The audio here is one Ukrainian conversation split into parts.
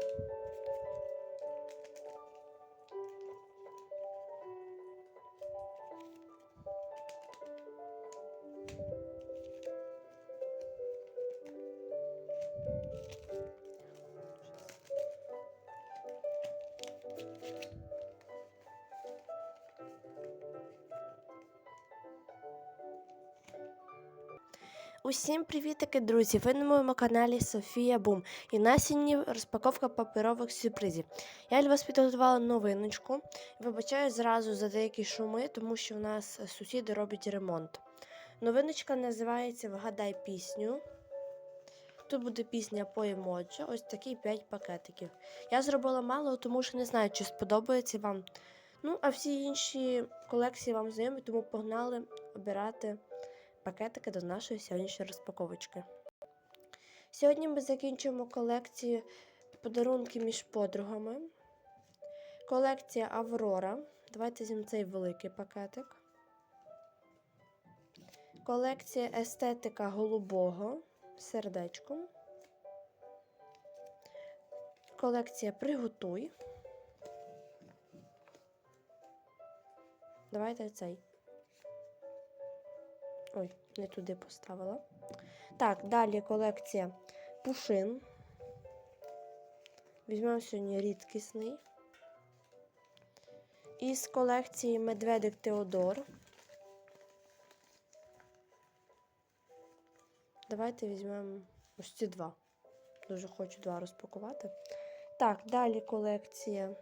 Thank you. Усім привітики, друзі! Ви на моєму каналі Софія Бум. І на сьогодні розпаковка паперових сюрпризів. Я для вас підготувала новиночку. Вибачаю зразу за деякі шуми, тому що у нас сусіди роблять ремонт. Новиночка називається Вгадай пісню. Тут буде пісня по емоджі, ось такі 5 пакетиків. Я зробила мало, тому що не знаю, чи сподобається вам. Ну, а всі інші колекції вам знайомі, тому погнали обирати пакетики до нашої сьогоднішньої розпаковочки. Сьогодні ми закінчуємо колекцію подарунки між подругами. Колекція Аврора. Давайте візьмемо цей великий пакетик. Колекція естетика голубого сердечком. Колекція Приготуй. Давайте цей. Ой, не туди поставила. Так, далі колекція пушин. Візьмемо сьогодні рідкісний. Із колекції Медведик Теодор. Давайте візьмемо ось ці два. Дуже хочу два розпакувати. Так, далі колекція.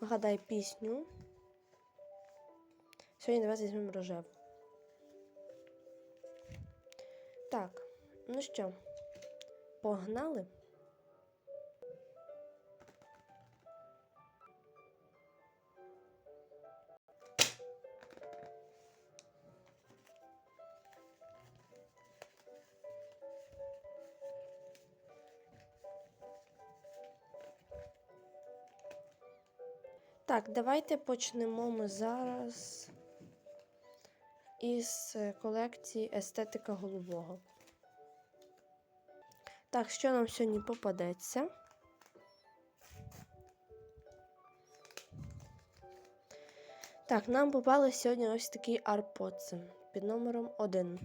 Вгадай пісню. Сьогодні давайте візьмемо рожеву. Так, ну що, погнали? Так, давайте почнемо ми зараз із колекції естетика голубого. Так, що нам сьогодні попадеться? Так, нам попали сьогодні ось такі арпоци під номером 1.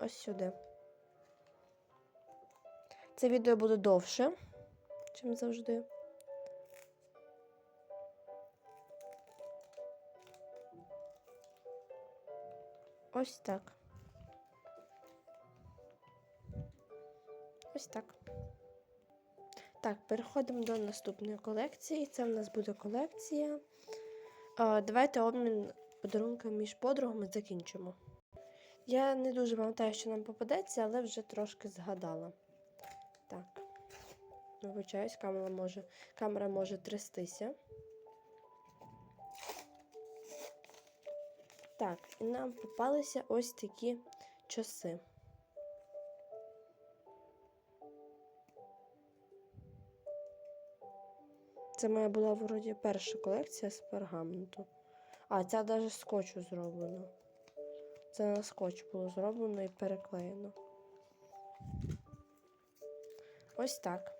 Ось сюди. Це відео буде довше, ніж завжди. Ось так. Ось так. Так, переходимо до наступної колекції. Це в нас буде колекція. Давайте обмін подарунками між подругами закінчимо. Я не дуже пам'ятаю, що нам попадеться, але вже трошки згадала. Так. Вибачаюсь, камера може, камера може трястися. Так, і нам попалися ось такі часи. Це моя була вроді перша колекція з пергаменту. А, ця навіть скотчу зроблена. Це на скотч було зроблено і переклеєно. Ось так.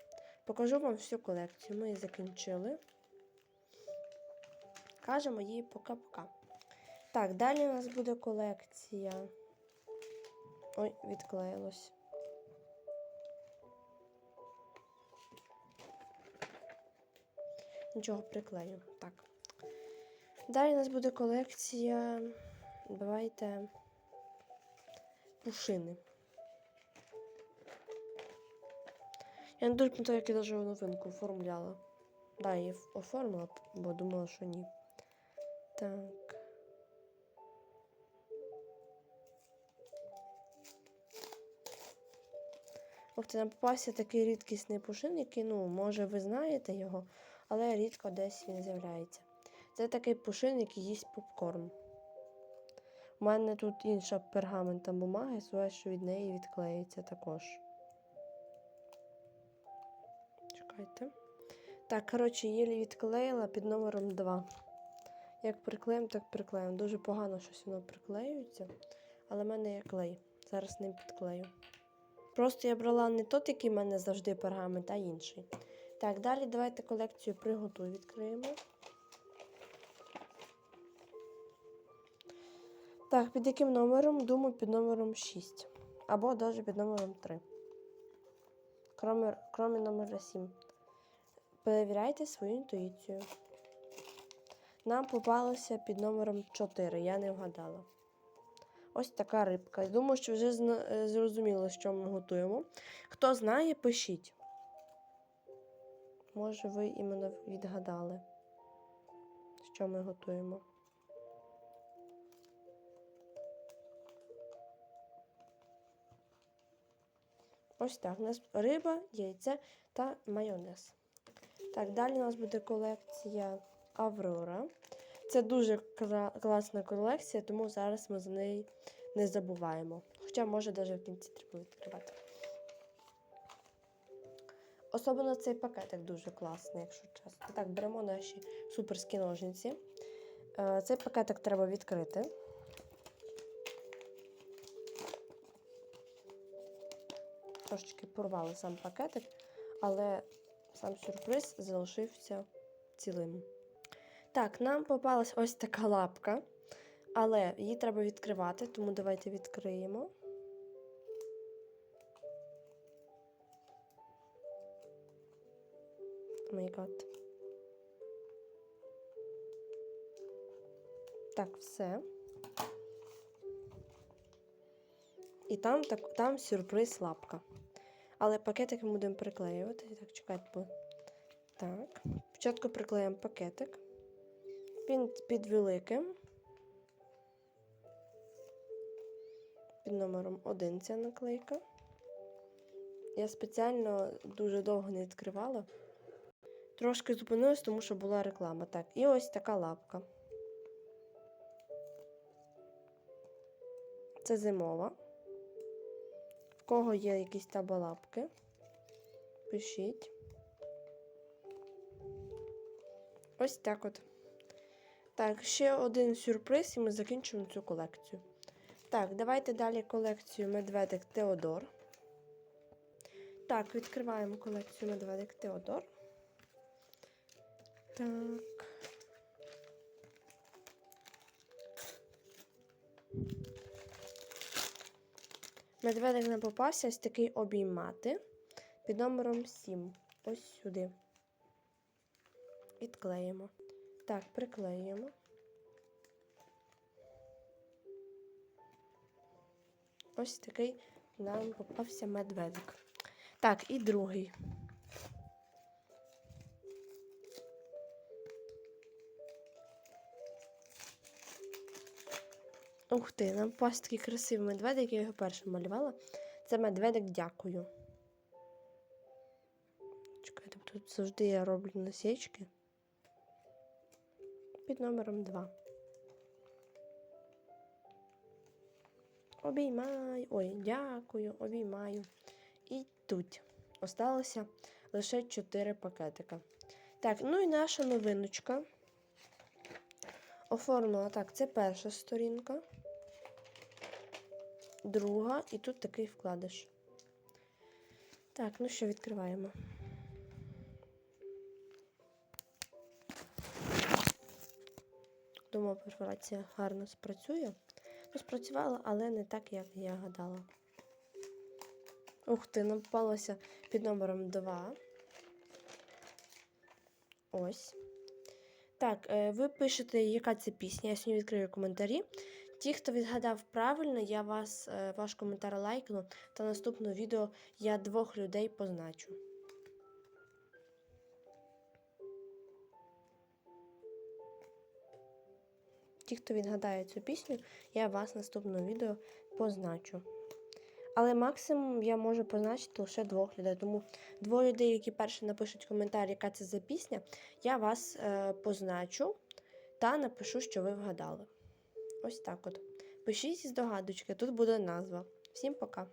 Покажу вам всю колекцію. Ми її закінчили. Кажемо їй пока-пока. Так, далі у нас буде колекція. Ой, відклеїлось. Нічого приклею. Так. Далі у нас буде колекція. Давайте пушини. Я не дуже пам'ятаю, як я даже новинку оформляла. Да, я її оформила, бо думала, що ні. Так. Ох, нам попався такий рідкісний пушин, який, ну, може, ви знаєте його, але рідко десь він з'являється. Це такий пушин, який їсть попкорн. У мене тут інша пергаментна бумага, своє, що від неї відклеїться також. Чекайте. Так, коротше, її відклеїла під номером 2. Як приклеїмо, так приклеїмо. Дуже погано щось воно приклеюється, але в мене є клей. Зараз ним підклею. Просто я брала не той, який в мене завжди пергамент, а інший. Так, далі давайте колекцію приготуй відкриємо. Так, під яким номером? Думаю, під номером 6. Або навіть під номером 3. Кроме, кроме номера 7. Перевіряйте свою інтуїцію. Нам попалося під номером 4. Я не вгадала. Ось така рибка. Думаю, що вже е, зрозуміло, що ми готуємо. Хто знає, пишіть. Може, ви іменно відгадали, що ми готуємо. Ось так. У нас риба, яйце та майонез. Так, далі у нас буде колекція Аврора. Це дуже класна колекція, тому зараз ми за неї не забуваємо. Хоча, може, навіть в кінці треба відкривати. Особливо цей пакетик дуже класний, якщо чесно. Так, беремо наші суперські ножниці. Е, Цей пакетик треба відкрити. Трошечки порвали сам пакетик, але сам сюрприз залишився цілим. Так, нам попалась ось така лапка, але її треба відкривати, тому давайте відкриємо. Май гад. Так, все. І там, так, там сюрприз лапка. Але пакетик ми будемо приклеювати. Так, чекайте, бо. Так. Спочатку приклеїмо пакетик. Він під великим. Під номером 1 ця наклейка. Я спеціально дуже довго не відкривала. Трошки зупинилась, тому що була реклама. Так, і ось така лапка. Це зимова. В кого є якісь табалапки? Пишіть. Ось так от. Так, ще один сюрприз, і ми закінчимо цю колекцію. Так, давайте далі колекцію Медведик Теодор. Так, відкриваємо колекцію Медведик Теодор. Так. Медведик нам попався ось такий обіймати під номером 7. Ось сюди. Відклеїмо. Так, приклеїмо. Ось такий нам попався медведик. Так, і другий. Ух ти, нам попався такий красивий медведик, я його першим малювала. Це медведик дякую. Чекайте, тут завжди я роблю насічки. Під номером 2. Обіймаю. Ой, дякую, обіймаю. І тут осталося лише 4 пакетика. Так, ну і наша новиночка. Оформила так, це перша сторінка. Друга, і тут такий вкладиш. Так, ну що, відкриваємо. Думаю, перфорація гарно спрацює. Ну, спрацювала, але не так, як я гадала. Ух ти, нам попалося під номером 2. Ось. Так, е, ви пишете, яка це пісня. Я сьогодні відкрию коментарі. Ті, хто відгадав правильно, я вас, е, ваш коментар лайкну, та наступне відео я двох людей позначу. Ті, хто відгадає цю пісню, я вас в наступному відео позначу. Але максимум я можу позначити лише двох людей. Тому двоє людей, які перші напишуть коментар, яка це за пісня, я вас е, позначу та напишу, що ви вгадали. Ось так от. Пишіть з догадочки, тут буде назва. Всім пока!